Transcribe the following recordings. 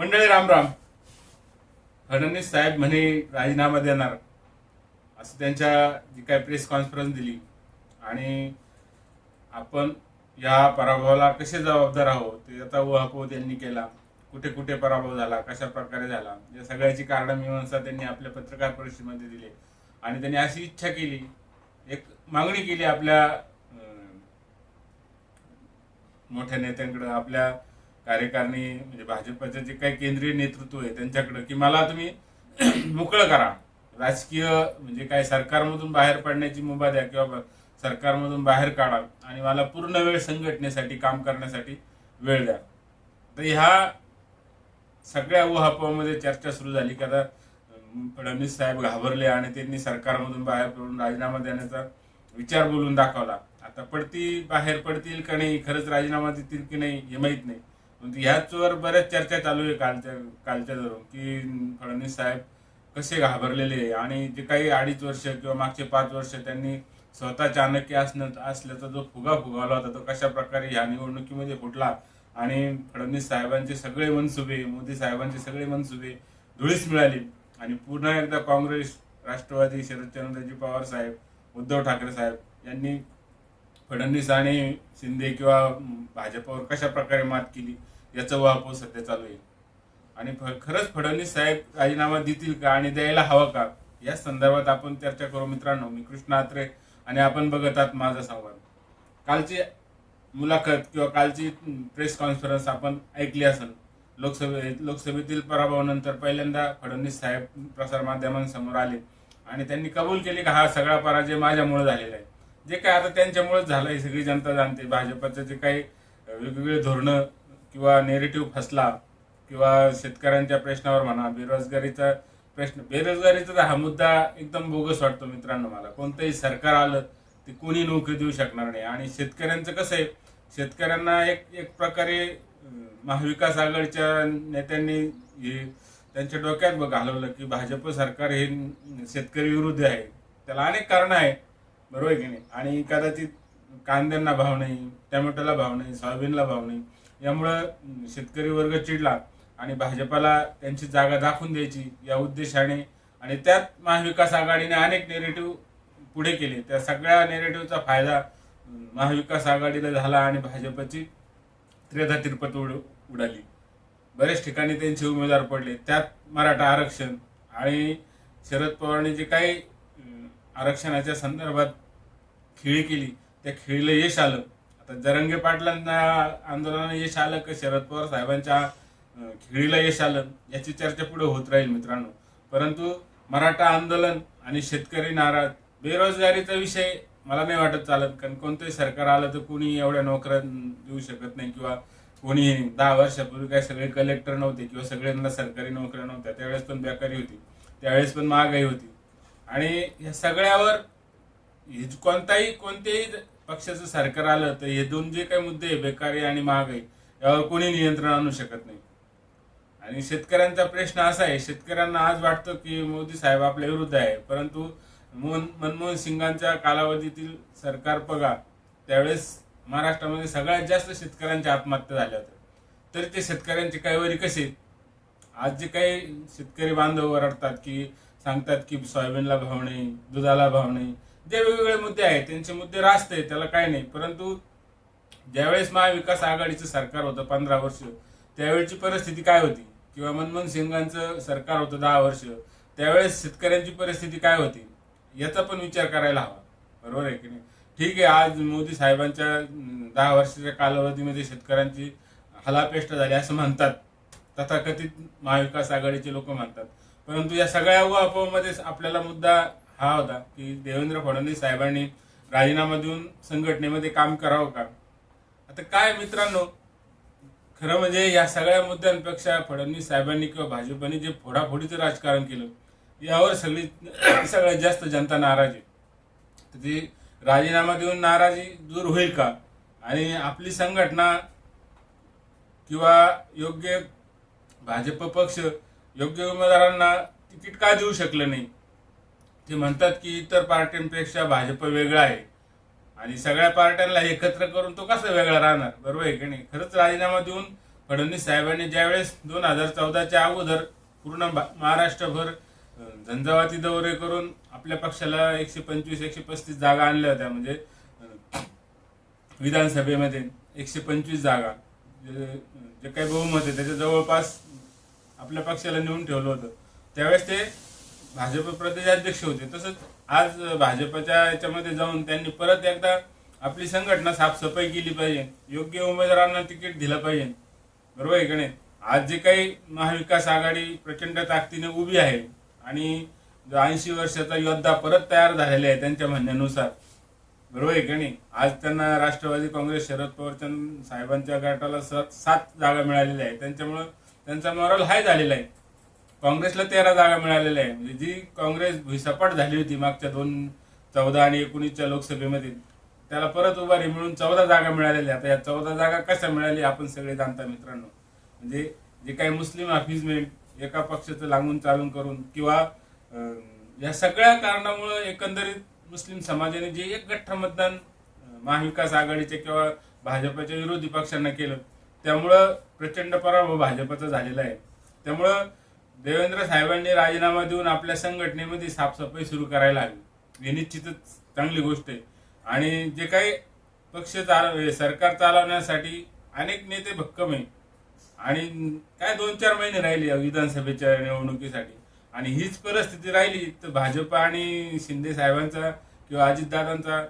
मंडळी रामराम फडणवीस साहेब म्हणे राजीनामा देणार. असं त्यांच्या जी काय प्रेस कॉन्फरन्स दिली. आणि आपण या पराभवाला कसे जबाबदार आहोत ते आता उहापोह त्यांनी केला. कुठे कुठे पराभव झाला कशा प्रकारे झाला या सगळ्याची कारण मीमांसा त्यांनी आपल्या पत्रकार परिषदेमध्ये दिली. आणि त्यांनी अशी इच्छा केली एक मागणी केली आपल्या मोठ्या नेत्यांकडं आपल्या कार्यकारिणी म्हणजे भाजपचं जे काही केंद्रीय नेतृत्व आहे त्यांच्याकडं की मला तुम्ही मोकळं करा. राजकीय म्हणजे काय सरकारमधून बाहेर पडण्याची मुभा द्या किंवा सरकारमधून बाहेर काढा आणि मला पूर्ण वेळ संघटनेसाठी काम करण्यासाठी वेळ द्या. तर ह्या सगळ्या उहापोहामध्ये चर्चा सुरू झाली की आता फडणवीस साहेब घाबरले आणि त्यांनी सरकारमधून बाहेर पडून राजीनामा देण्याचा विचार बोलून दाखवला. आता पडती बाहेर पडतील का नाही? खरंच राजीनामा देतील की नाही? हे माहीत नाही. ह्याचवर बऱ्याच चर्चा चालू आहे कालच्या कालच्या धरून की फडणवीस साहेब कसे घाबरलेले आहे आणि जे काही अडीच वर्ष किंवा मागचे पाच वर्ष त्यांनी स्वतः चाणक्य असणं असल्याचा जो फुगा फुगावला होता तो कशा प्रकारे ह्या निवडणुकीमध्ये फुटला? आणि फडणवीस साहेबांचे सगळे मनसुबे मोदी साहेबांचे सगळे मनसुबे धुळीस मिळाली. आणि पुन्हा एकदा काँग्रेस राष्ट्रवादी शरदचंद्रजी पवार साहेब उद्धव ठाकरे साहेब यांनी फडणवीस आणि शिंदे किंवा भाजपावर भाजपवर कशा प्रकारे मात केली? याचा वापर सध्या चालू आहे. आणि खरंच फडणवीस साहेब राजीनामा देतील का आणि द्यायला हवा का या संदर्भात आपण चर्चा करू. मित्रांनो मी कृष्ण आत्रे आणि आपण बघत आहात माझा संवाद. कालची मुलाखत किंवा कालची प्रेस कॉन्फरन्स आपण ऐकली असेल. लोकसभे लोकसभेतील पराभवानंतर पहिल्यांदा फडणवीस साहेब प्रसार माध्यमांसमोर आले आणि त्यांनी कबूल केले का हा सगळा पराजय माझ्यामुळे झालेला आहे. जे काय आता त्यांच्यामुळेच झालं आहे सगळी जनता जाणते. भाजपचं जे काही वेगवेगळे धोरणं किंवा नेरेटिव्ह फसला किंवा शेतकऱ्यांच्या प्रश्नावर म्हणा बेरोजगारीचा प्रश्न बेरोजगारीचा तर हा मुद्दा एकदम बोगस वाटतो मित्रांनो मला. कोणतंही सरकार आलं ते कोणी नोकरी देऊ शकणार नाही. आणि शेतकऱ्यांचं कसं आहे शेतकऱ्यांना एक एक प्रकारे महाविकास आघाडीच्या नेत्यांनी हे त्यांच्या डोक्यात बघ घालवलं की भाजप सरकार हे शेतकरी विरुद्ध आहे. त्याला अनेक कारणं आहे बरोबर आहे की नाही? आणि कदाचित कांद्यांना भाव नाही टमॅटोला भाव नाही सोयाबीनला भाव नाही. यामुळं शेतकरी वर्ग चिडला आणि भाजपाला त्यांची जागा दाखवून द्यायची या उद्देशाने आणि त्यात महाविकास आघाडीने अनेक नेरेटिव्ह पुढे केले. त्या सगळ्या नेरेटिव्हचा फायदा महाविकास आघाडीला झाला आणि भाजपची त्रेधा तिरपत उड उडाली. बरेच ठिकाणी त्यांचे उमेदवार पडले. त्यात मराठा आरक्षण आणि शरद पवारांनी जे काही आरक्षणाच्या संदर्भात खेळी केली त्या खेळीला यश आलं. तर जरंगे पाटलांना आंदोलनाला यश आलं का शरद पवार साहेबांच्या खेळीला यश आलं? याची चर्चा पुढे होत राहील मित्रांनो. परंतु मराठा आंदोलन आणि शेतकरी नाराज बेरोजगारीचा विषय मला नाही वाटत चालत कारण कोणतंही सरकार आलं तर कोणी एवढ्या नोकऱ्या देऊ शकत नाही किंवा कोणी दहा वर्षापूर्वी काय सगळे कलेक्टर नव्हते किंवा सगळ्यांना सरकारी नोकऱ्या नव्हत्या. त्यावेळेस पण बेकारी होती. त्यावेळेस पण महागाई होती. आणि या सगळ्यावर कोणताही कोणतेही पक्षाचं सरकार आलं तर हे दोन जे काही मुद्दे बेकारी आणि महागाई यावर कोणी नियंत्रण आणू शकत नाही. आणि शेतकऱ्यांचा प्रश्न असा आहे शेतकऱ्यांना आज वाटतं की मोदी साहेब आपल्या विरुद्ध आहे परंतु मोहन मनमोहन सिंगांच्या कालावधीतील सरकार बघा त्यावेळेस महाराष्ट्रामध्ये सगळ्यात जास्त शेतकऱ्यांच्या आत्महत्या झाल्या होत्या. तरी ते शेतकऱ्यांचे कैवारी कसे आज जे काही शेतकरी बांधव ओरडतात की सांगतात की सोयाबीनला भाव नाही दुधाला भाव नाही जे वेगवेगळे मुद्दे आहेत त्यांचे मुद्दे रास्त आहेत त्याला काही नाही. परंतु ज्यावेळेस महाविकास आघाडीचं सरकार होतं पंधरा वर्ष त्यावेळेची परिस्थिती काय होती? किंवा मनमोहन सिंगांचं सरकार होतं दहा वर्ष त्यावेळेस शेतकऱ्यांची परिस्थिती काय होती? याचा पण विचार करायला हवा. बरोबर आहे की नाही? ठीक आहे आज मोदी साहेबांच्या दहा वर्षाच्या कालावधीमध्ये शेतकऱ्यांची हलापेष्ट झाली असं म्हणतात. तथाकथित महाविकास आघाडीचे लोक म्हणतात. परंतु या सगळ्या अफवामध्ये आपल्याला मुद्दा हा होता की देवेंद्र फडणवीस साहेबांनी राजीनामा देऊन संघटनेमध्ये काम करावं का? आता काय मित्रांनो खरं म्हणजे या सगळ्या मुद्द्यांपेक्षा फडणवीस साहेबांनी किंवा भाजपने जे फोडाफोडीचं राजकारण केलं यावर सगळी सगळ्यात जास्त जनता नाराज आहे. तर ती राजीनामा देऊन नाराजी दूर होईल का? आणि आपली संघटना किंवा योग्य भाजप पक्ष योग्य उमेदवारांना तिकीट का देऊ शकलं नाही? ते म्हणतात की इतर पार्ट्यांपेक्षा भाजप वेगळा आहे. आणि सगळ्या पार्ट्यांना एकत्र करून तो कसा वेगळा राहणार? बरोबर आहे की नाही? खरंच राजीनामा देऊन फडणवीस साहेबांनी ज्यावेळेस दोन हजार चौदाच्या अगोदर पूर्ण भा- महाराष्ट्रभर झंझावाती दौरे करून आपल्या पक्षाला एकशे पंचवीस एकशे पस्तीस जागा आणल्या होत्या म्हणजे विधानसभेमध्ये एकशे पंचवीस जागा. जे काही बहुमत आहे त्याच्या जवळपास आपल्या पक्षाला नेऊन ठेवलं होतं. त्यावेळेस ते भाजप प्रदेशाध्यक्ष होते. तसंच आज भाजपच्या याच्यामध्ये जाऊन त्यांनी परत एकदा आपली संघटना साफसफाई केली पाहिजे. योग्य उमेदवारांना तिकीट दिलं पाहिजे. बरोबर आहे का नाही? आज जे काही महाविकास आघाडी प्रचंड ताकदीने उभी आहे आणि ऐंशी वर्षाचा योद्धा परत तयार झालेला आहे त्यांच्या म्हणण्यानुसार. बरोबर आहे का नाही? आज त्यांना राष्ट्रवादी काँग्रेस शरद पवार साहेबांच्या गटाला सात सात जागा मिळालेल्या आहे त्यांच्यामुळं त्यांचा मॉरल हाय झालेला आहे. काँग्रेसला तेरा जागा मिळालेल्या आहे म्हणजे जी काँग्रेस भुईसपाट झाली होती मागच्या दोन चौदा आणि एकोणीसच्या लोकसभेमध्ये त्याला परत उभारी मिळून चौदा जागा मिळालेल्या. आता या चौदा जागा कशा मिळाली आपण सगळे जाणता मित्रांनो. म्हणजे जे काही मुस्लिम अफिजमेंट एका पक्षाचं लागून चालून करून किंवा या सगळ्या कारणामुळे एकंदरीत मुस्लिम समाजाने जे एक गठ्ठ मतदान महाविकास आघाडीचे किंवा भाजपच्या विरोधी पक्षांना केलं त्यामुळं प्रचंड पराभव भाजपचा झालेला आहे. त्यामुळं देवेंद्र साहेबांनी राजीनामा देऊन आपल्या संघटनेमध्ये साफसफाई सुरू करायला हवी. ही निश्चितच चांगली गोष्ट आहे. आणि जे काही पक्ष चालव सरकार चालवण्यासाठी अनेक नेते भक्कम आहे. आणि काय दोन चार महिने राहिले या विधानसभेच्या निवडणुकीसाठी. आणि हीच परिस्थिती राहिली तर भाजप आणि शिंदे साहेबांचा किंवा अजितदादांचा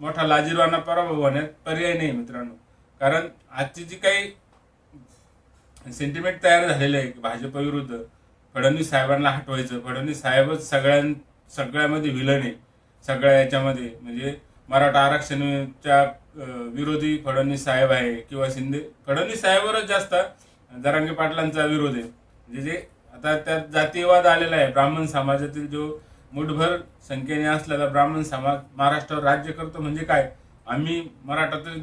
मोठा लाजीरवाना पराभव होण्यात पर्याय नाही मित्रांनो. कारण आजची जी काही सेंटिमेंट तयार झालेलं आहे भाजप विरुद्ध. फडणवीस साहेबांना हटवायचं. फडणवीस साहेबच सगळ्यां सगळ्यामध्ये विलन आहे. सगळ्या याच्यामध्ये. म्हणजे मराठा आरक्षणाच्या विरोधी फडणवीस साहेब आहे किंवा शिंदे. फडणवीस साहेबवरच जास्त जरांगे पाटलांचा विरोध आहे. म्हणजे जे आता त्यात जातीयवाद आलेला आहे. ब्राह्मण समाजातील जो मुठभर संख्येने असलेला ब्राह्मण समाज महाराष्ट्रावर राज्य करतो म्हणजे काय? आम्ही मराठातून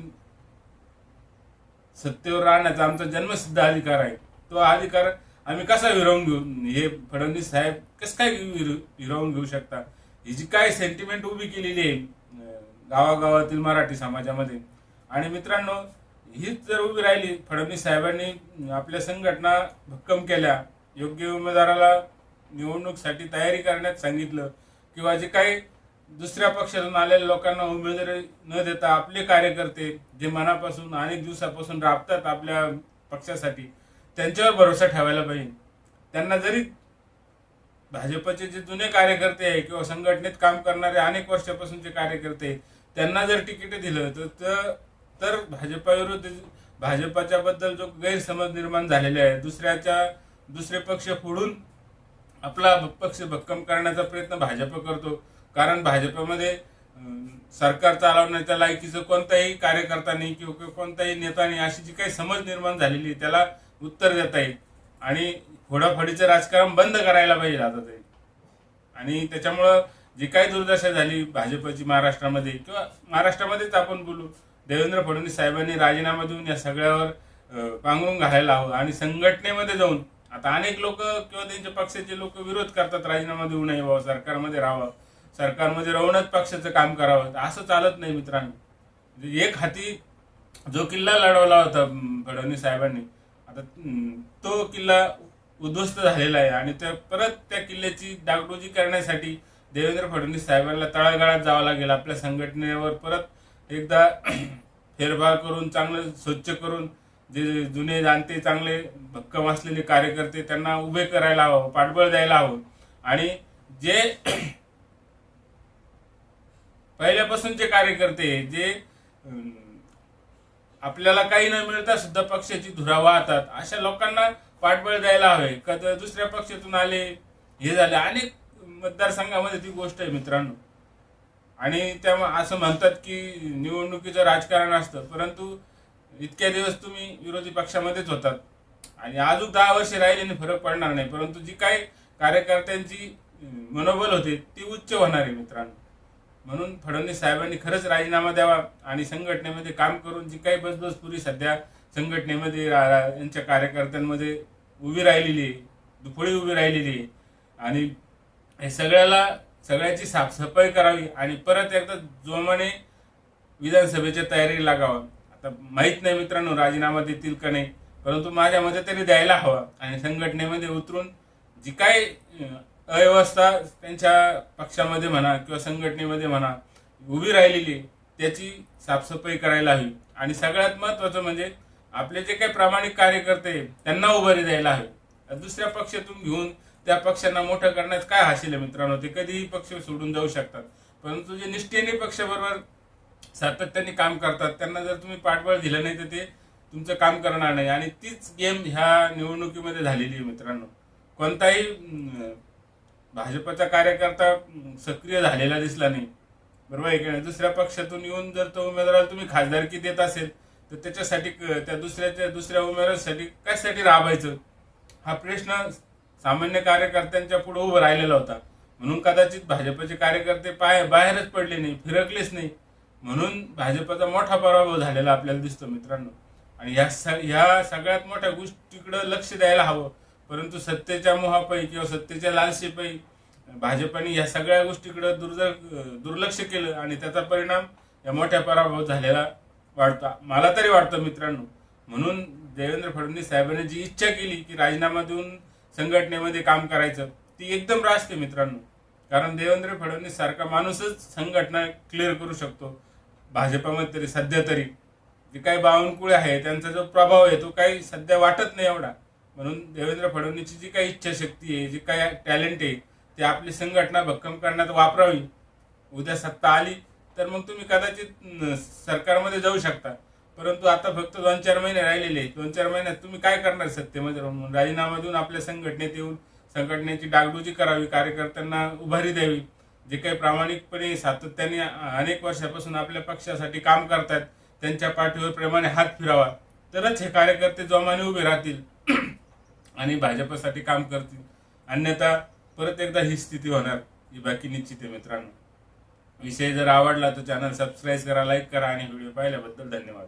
सत्तेवर राहण्याचा आमचा जन्मसिद्ध अधिकार आहे. तो अधिकार आम्ही कसा विरावून घेऊ? हे फडणवीस साहेब कसं काय विर- घेऊ शकता ही जी काय सेंटिमेंट उभी केलेली आहे गावागावातील मराठी समाजामध्ये. आणि मित्रांनो हीच जर उभी राहिली फडणवीस साहेबांनी आपल्या संघटना भक्कम केल्या योग्य उमेदवाराला निवडणूकसाठी तयारी करण्यात सांगितलं किंवा जे काही दुसऱ्या पक्षातून आलेल्या लोकांना उमेदवारी न देता आपले कार्यकर्ते जे मनापासून अनेक दिवसापासून राबतात आपल्या पक्षासाठी त्यांच्यावर भरोसा ठेवायला पाहिजे. त्यांना जरी भाजपचे जे जुने कार्यकर्ते आहे किंवा संघटनेत काम करणारे अनेक वर्षापासूनचे कार्यकर्ते त्यांना जर तिकीट दिलं तर तर भाजपाविरुद्ध भाजपाच्या बद्दल जो गैरसमज निर्माण झालेला आहे दुसऱ्याच्या दुसरे पक्ष फोडून आपला पक्ष भक्कम करण्याचा प्रयत्न भाजप करतो. कारण भाजपमध्ये सरकार चालवण्याच्या लायकीचं कोणताही कार्यकर्ता नाही किंवा कोणताही नेता नाही अशी जी काही समज निर्माण झालेली आहे, त्याला उत्तर देता येईल. आणि फोडाफोडीचं राजकारण बंद करायला पाहिजे आता तरी आणि त्याच्यामुळं जी काही दुर्दशा झाली भाजपची महाराष्ट्रामध्ये किंवा महाराष्ट्रामध्येच आपण बोलू देवेंद्र फडणवीस साहेबांनी राजीनामा देऊन या सगळ्यावर पांघरून घालायला हवं आणि संघटनेमध्ये जाऊन आता अनेक लोक किंवा त्यांच्या पक्षाचे लोक विरोध करतात राजीनामा देऊ नये बाबा सरकारमध्ये राहावं. सरकारमध्ये राहूनच पक्षाचं काम करावं. असं चालत नाही मित्रांनो. म्हणजे एक हाती जो किल्ला लढवला होता फडणवीस साहेबांनी आता तो किल्ला उद्ध्वस्त झालेला आहे आणि त्या परत त्या किल्ल्याची डागडोजी करण्यासाठी देवेंद्र फडणवीस साहेबांना तळागाळात जावं लागेल. आपल्या संघटनेवर परत एकदा फेरफार करून चांगलं स्वच्छ करून जे जुने जाणते चांगले भक्कम असलेले कार्यकर्ते त्यांना उभे करायला हवं पाठबळ द्यायला हवं. आणि जे पहिल्यापासूनचे कार्यकर्ते जे आपल्याला काही न मिळता सुद्धा पक्षाची धुरा वाहतात. अशा लोकांना पाठबळ द्यायला हवे. कद दुसऱ्या पक्षातून आले हे झाले. अनेक मतदारसंघामध्ये ती गोष्ट आहे मित्रांनो. आणि त्या असं म्हणतात की निवडणुकीचं राजकारण असतं. परंतु इतक्या दिवस तुम्ही विरोधी पक्षामध्येच होतात. आणि अजून दहा वर्ष राहिल्याने फरक पडणार नाही. परंतु जी काय कार्यकर्त्यांची मनोबल होते ती उच्च होणार आहे मित्रांनो. म्हणून फडणवीस साहेबांनी खरंच राजीनामा द्यावा आणि संघटनेमध्ये काम करून जी काही बसबसपुरी सध्या संघटनेमध्ये रा- यांच्या कार्यकर्त्यांमध्ये उभी राहिलेली दुफळी उभी राहिलेली आहे. आणि हे सगळ्याला सगळ्याची साफसफाई करावी आणि परत एकदा जोमाने विधानसभेच्या तयारी लागावं. आता माहीत नाही मित्रांनो राजीनामा देतील का नाही परंतु माझ्या मते तरी द्यायला हवा आणि संघटनेमध्ये उतरून जी काय अव्यवस्था त्यांच्या पक्षामध्ये म्हणा किंवा संघटनेमध्ये म्हणा उभी राहिलेली त्याची साफसफाई करायला हवी. आणि सगळ्यात महत्वाचं म्हणजे आपले जे काही प्रामाणिक कार्यकर्ते त्यांना उभारी द्यायला हवी. दुसऱ्या पक्षातून घेऊन त्या पक्षांना मोठं करण्यात काय हासिल आहे मित्रांनो? ते कधीही पक्ष सोडून जाऊ शकतात. परंतु जे निष्ठेने पक्षाबरोबर सातत्याने काम करतात त्यांना जर तुम्ही पाठबळ दिलं नाही तर ते तुमचं काम करणार नाही. आणि तीच गेम ह्या निवडणुकीमध्ये झालेली आहे मित्रांनो. कोणताही भाजपचा कार्यकर्ता सक्रिय झालेला दिसला नाही. बरोबर आहे की नाही? दुसऱ्या पक्षातून येऊन जर तो उमेदवाराला तुम्ही खासदारकी देत असेल तर त्याच्यासाठी त्या दुसऱ्याच्या दुसऱ्या उमेदवारासाठी कशासाठी राबायचं? हा प्रश्न सामान्य कार्यकर्त्यांच्या पुढे उभं राहिलेला होता. म्हणून कदाचित भाजपचे कार्यकर्ते पाय बाहेरच पडले नाही फिरकलेच नाही. म्हणून भाजपचा मोठा पराभव झालेला आपल्याला दिसतो मित्रांनो. आणि ह्या स- ह्या सगळ्यात मोठ्या गोष्टीकडं लक्ष द्यायला हवं. परंतु सत्तेच्या मोहापायी किंवा सत्तेच्या लालसेपायी भाजपाने या सगळ्या गोष्टीकडे दुर्ज दुर्लक्ष केलं आणि त्याचा परिणाम या मोठ्या पराभव झालेला वाढता. मला तरी वाटतं मित्रांनो म्हणून देवेंद्र फडणवीस साहेबांनी जी इच्छा केली की राजीनामा देऊन संघटनेमध्ये काम करायचं ती एकदम रास्ते मित्रांनो. कारण देवेंद्र फडणवीस सारखा माणूसच संघटना क्लिअर करू शकतो. भाजपामध्ये तरी सध्या तरी. जे काही बावनकुळे आहे त्यांचा जो प्रभाव आहे तो काही सध्या वाटत नाही एवढा. म्हणून देवेंद्र फडणवीसची जी काही इच्छाशक्ती आहे जी काही टॅलेंट आहे ते आपली संघटना भक्कम करण्यात वापरावी. उद्या सत्ता आली तर मग तुम्ही कदाचित सरकारमध्ये जाऊ शकता. परंतु आता फक्त दोन चार महिने राहिलेले आहेत. दोन चार महिन्यात तुम्ही काय करणार सत्तेमध्ये राहून? राजीनामा देऊन आपल्या संघटनेत येऊन संघटनेची डागडुजी करावी कार्यकर्त्यांना उभारी द्यावी. जे काही प्रामाणिकपणे सातत्याने अनेक वर्षापासून आपल्या पक्षासाठी काम करतात त्यांच्या पाठीवर प्रेमाने हात फिरावा. तरच हे कार्यकर्ते जोमाने उभे राहतील. आणि भाजपसाठी काम करतील. अन्यथा परत एकदा ही स्थिती होणार. ही बाकी निश्चित आहे मित्रांनो. विषय जर आवडला तर चॅनल सबस्क्राईब करा लाईक करा आणि व्हिडिओ पाहिल्याबद्दल धन्यवाद.